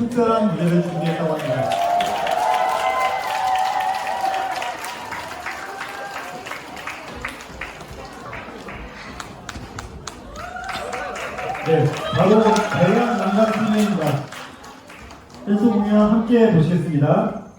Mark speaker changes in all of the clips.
Speaker 1: 특별한 무대를 준비했다고 합니다. 네, 바로 대형 남자 팀입니다. 댄스 공연 함께 보시겠습니다.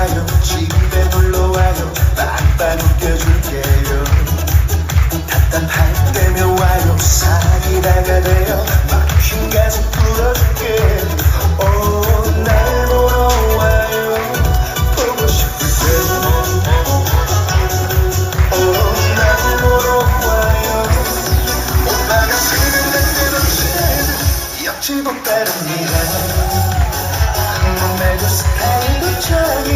Speaker 2: 와요. 집에 놀러 와요. 빵빵 웃겨줄게요. 답답할 때면 와요. 사귀다가 돼요 막힌 가슴 풀어줄게. 오날 보러 와요. 보고 싶을 때 오날 보러 와요. 오빠가 생각날 때는 옆집은 빠릅니다 몸 매도 스타일도 짱이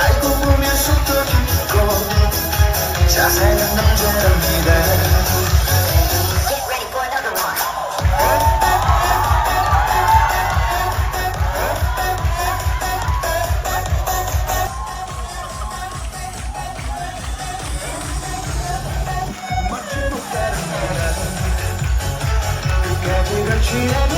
Speaker 2: 알고 보면 속도 깊고 자세한 남자랍니다.
Speaker 3: Get ready